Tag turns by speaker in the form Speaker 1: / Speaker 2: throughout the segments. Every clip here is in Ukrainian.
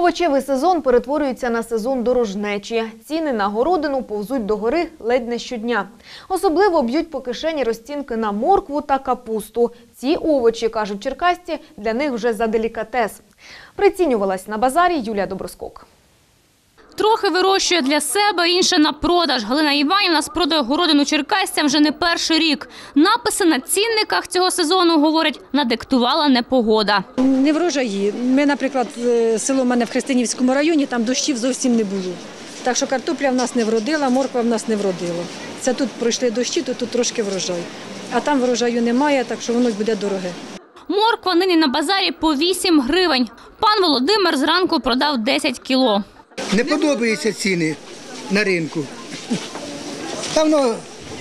Speaker 1: Овочевий сезон перетворюється на сезон дорожнечі. Ціни на городину повзуть догори ледь не щодня. Особливо б'ють по кишені розцінки на моркву та капусту. Ці овочі, кажуть черкасці, для них вже за делікатес. Прицінювалась на базарі Юлія Доброскок.
Speaker 2: Трохи вирощує для себе, інше на продаж. Галина Іванівна спродає городину черкасцям вже не перший рік. Написи на цінниках цього сезону, говорить, надиктувала непогода.
Speaker 3: Не врожаї. Ми, наприклад, е, село в мене в Христинівському районі, там дощів зовсім не було. Так що картопля в нас не вродила, морква в нас не вродила. Це тут пройшли дощі, то тут трошки врожай. А там врожаю немає, так що воно буде дороге.
Speaker 2: Морква нині на базарі по 8 гривень. Пан Володимир зранку продав 10 кіло.
Speaker 4: Не подобаються ціни на ринку. Та воно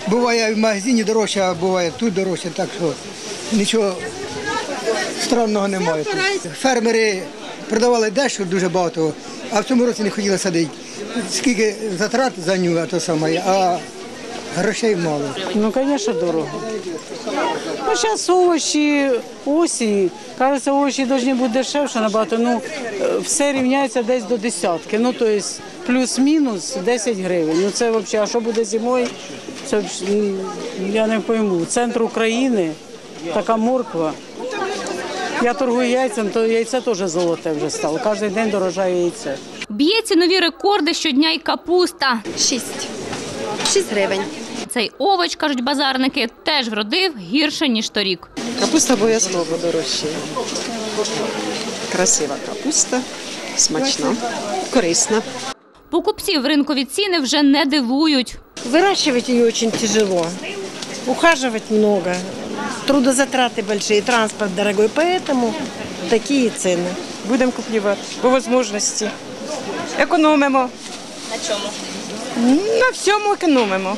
Speaker 4: буває в магазині дорожче, а буває тут дорожче, так що нічого странного немає. Фермери продавали дещо дуже багато, а в цьому році не хотіли садити. Скільки затрат за нього, а то саме, а грошей мало.
Speaker 5: Ну, конечно, дорого. Ну, сейчас овощи, осінь. Кажется, овощі повинні бути дешевше набагато. Ну, е, все рівняється десь до десятки. Ну, тобто плюс-мінус 10 гривень. Ну, це взагалі, а що буде зимою, це я не пойму. Центр України, така морква. Я торгую яйцем, то яйце теж золоте вже стало. Кожен день дорожає яйце.
Speaker 2: Б'є цінові рекорди щодня й капуста.
Speaker 6: 6. 6 гривень.
Speaker 2: Цей овоч, кажуть базарники, теж вродив гірше, ніж торік.
Speaker 7: Капуста обов'язково дорожчає. Красива капуста, смачна, корисна.
Speaker 2: Покупців ринкові ціни вже не дивують.
Speaker 8: Выращивать ее очень тяжело, ухаживать много, трудозатраты большие, транспорт дорогой, поэтому такие цены.
Speaker 7: Будемо куплювати по можливості. Економимо. На чому? На всьому економимо.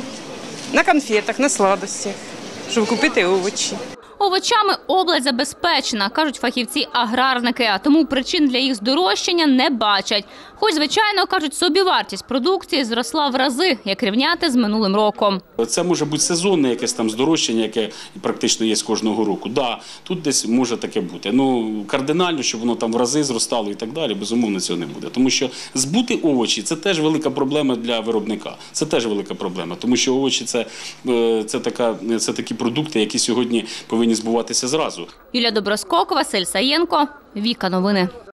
Speaker 7: На конфетах, на сладостях, щоб купити овочі.
Speaker 2: Овочами область забезпечена, кажуть фахівці-аграрники, а тому причин для їх здорожчання не бачать. Хоч, звичайно, кажуть, собівартість продукції зросла в рази, як рівняти з минулим роком.
Speaker 9: Це може бути сезонне якесь там здорожчання, яке практично є з кожного року. Да, тут десь може таке бути. Ну кардинально, щоб воно там в рази зростало і так далі, безумовно, цього не буде. Тому що збути овочі це теж велика проблема для виробника. Це теж велика проблема, тому що овочі це, е, це, така, це такі продукти, які сьогодні повинні збуватися зразу.
Speaker 2: Юлія Доброскок, Василь Саєнко, Віка Новини.